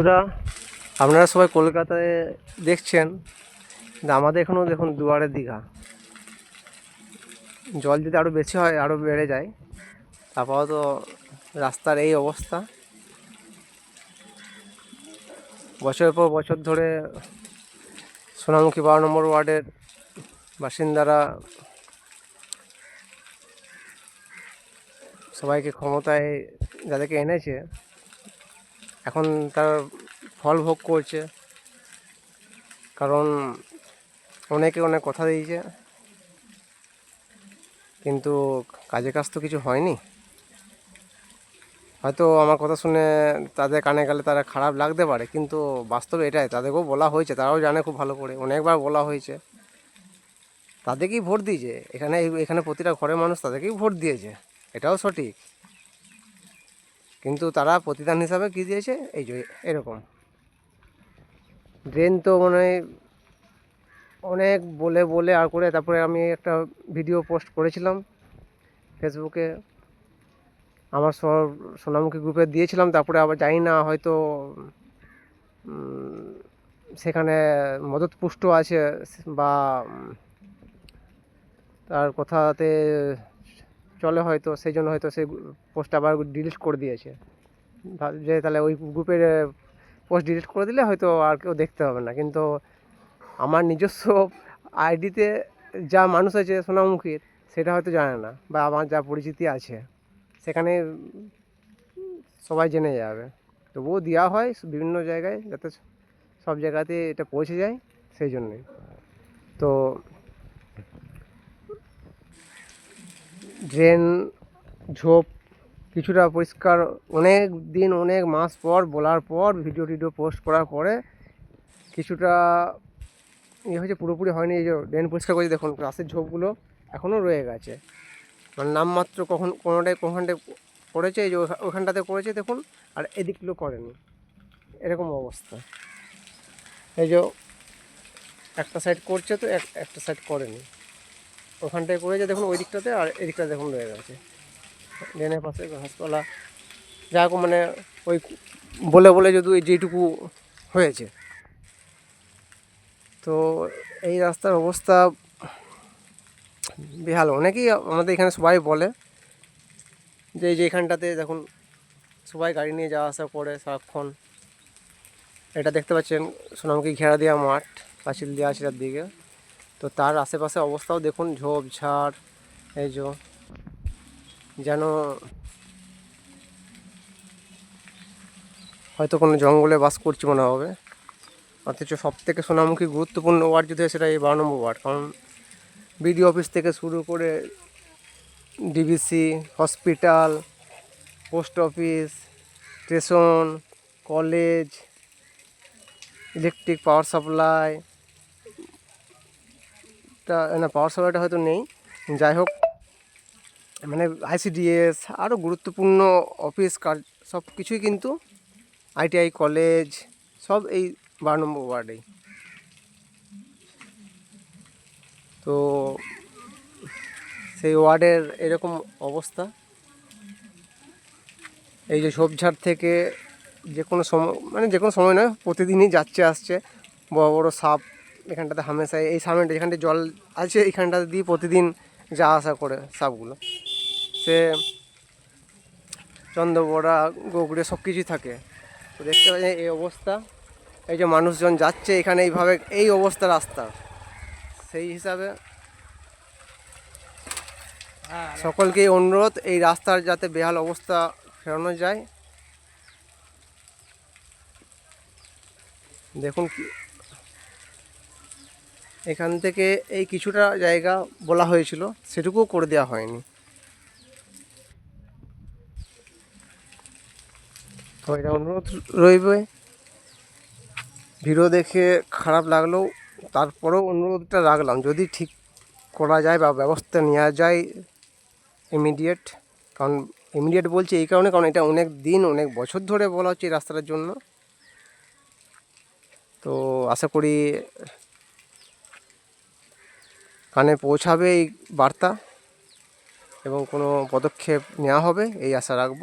বন্ধুরা, আপনারা সবাই কলকাতায় দেখছেন, কিন্তু আমাদের এখানেও দেখুন দুয়ারে দীঘা। জল যদি আরও বেশি হয় আরও বেড়ে যায় আপাতত রাস্তার এই অবস্থা। বছরের পর বছর ধরে সোনামুখী বারো নম্বর ওয়ার্ডের বাসিন্দারা সবাইকে ক্ষমতায় যাদেরকে এনেছে এখন তার ফল ভোগ করছে। কারণ অনেকে অনেক কথা দিয়েছে। কিন্তু কাজে কাজ তো কিছু হয়নি। হয়তো আমার কথা শুনে তাদের কানে গেলে তারা খারাপ লাগতে পারে, কিন্তু বাস্তবে এটাই, তাদেরকেও বলা হয়েছে, তারাও জানে খুব ভালো করে। অনেকবার বলা হয়েছে। তাদেরকেই ভোট দিয়েছে। এখানে এখানে প্রতিটা ঘরের মানুষ তাদেরকেই ভোট দিয়েছে। এটাও সঠিক। কিন্তু তারা প্রতিদান হিসাবে কী দিয়েছে? এই যে, এরকম। ড্রেন তো মানে অনেক বলে বলে আর করে, তারপরে আমি একটা ভিডিও পোস্ট করেছিলাম ফেসবুকে আমার সব সোনামুখী গ্রুপে দিয়েছিলাম, তারপরে আবার জানি না, হয়তো সেখানে মদতপুষ্ট আছে বা তার কথাতে চলে হয়তো, সেই জন্য হয়তো সেই পোস্ট আবার ডিলিট করে দিয়েছে। যে তাহলে ওই গ্রুপের পোস্ট ডিলিট করে দিলে হয়তো আর কেউ দেখতে হবে না। কিন্তু আমার নিজস্ব আইডিতে যা মানুষ আছে সোনামুখীর, সেটা হয়তো জানে না বা আমার যা পরিচিতি আছে, সেখানে সবাই জেনে যাবে। তবুও দেওয়া হয় বিভিন্ন জায়গায় যাতে সব জায়গাতে এটা পৌঁছে যায়, সেই জন্যই। তো ড্রেন, ঝোপ কিছুটা পরিষ্কার। অনেক দিন, অনেক মাস পর, বলার পর, ভিডিও টিডিও পোস্ট করার পরে কিছুটা ইয়ে হয়েছে, পুরোপুরি হয়নি। এই যে ড্রেন পরিষ্কার করেছে, দেখুন রাস্তার ঝোপগুলো এখনও রয়ে গেছে। মানে নামমাত্র কখন কোনোটায় কোনখানটায় করেছে এই যে ওখা- ওখানটাতে করেছে দেখুন, আর এদিকগুলো করেনি। এরকম অবস্থা। এই যে একটা সাইড করছে তো, এক- একটা সাইড করেনি। ওখানটায় করেছে দেখুন, ওই দিকটাতে আর এদিকটা দেখুন রয়ে গেছে। ড্রেনের পাশে গাছপালা যা মানে ওই বলে বলে যদি যেটুকু হয়েছে। তো এই রাস্তার অবস্থা বেহাল। অনেকেই আমাদের এখানে সবাই বলে যে এই যে এখানটাতে দেখুন, সবাই গাড়ি নিয়ে যাওয়া আসা করে সারাক্ষণ। এটা দেখতে পাচ্ছেন সোনামুখী ঘেরা দেওয়া মাঠ, পাঁচিল দেওয়া আছে দিকে তো তার আশেপাশে অবস্থাও দেখুন, ঝোপ, ঝাড়, এই যে যেন হয়তো কোনো জঙ্গলে বাস করছি মনে হবে। অথচ সব থেকে সোনামুখী গুরুত্বপূর্ণ ওয়ার্ড যদি হয়, সেটা এই বারো নম্বর ওয়ার্ড। কারণ বিডি অফিস থেকে শুরু করে DBC, hospital, post office, station, college, electric power supply টা না, পাওয়ার সাপ্লাইটা হয়তো নেই। যাই হোক মানে আইসিডিএস আরও গুরুত্বপূর্ণ অফিস কাজ, সব কিছুই কিন্তু আইটিআই কলেজ সব এই বারো নম্বর ওয়ার্ডেই। তো সেই ওয়ার্ডের এরকম অবস্থা। এই যে ঝোপঝাড় থেকে যে কোনো সময় মানে যে কোনো সময় নয়, প্রতিদিনই যাচ্ছে, আসছে, বড় বড় সাপ এখানটাতে হামেশাই এই সামনেটা যেখানটায় জল আছে, এখানটাতে দিয়ে প্রতিদিন যা আসা করে সাপগুলো সে চন্দ্রবড়া গোগড়ে সব কিছুই থাকে। তো দেখতে পাচ্ছেন এই অবস্থা। এই যে মানুষজন যাচ্ছে এখানে এইভাবে, এই অবস্থা রাস্তা। সেই হিসাবে সকলকেই অনুরোধ, এই রাস্তার যাতে বেহাল অবস্থা ফেরানো যায়। দেখুন কি এখান থেকে এই কিছুটা জায়গা বলা হয়েছিল, সেটুকুও করে দেওয়া হয়নি। তো এটা অনুরোধ রইবে। ভিডিও দেখে খারাপ লাগলেও তারপরেও অনুরোধটা রাখলাম। যদি ঠিক করা যায় বা ব্যবস্থা নেওয়া যায় ইমিডিয়েট কারণ ইমিডিয়েট বলছি এই কারণে, কারণ এটা অনেক দিন, অনেক বছর ধরে বলা হচ্ছে এই রাস্তাটার জন্য। তো আশা করি কানে পৌঁছাবে এই বার্তা এবং কোনো পদক্ষেপ নেওয়া হবে এই আশা রাখব।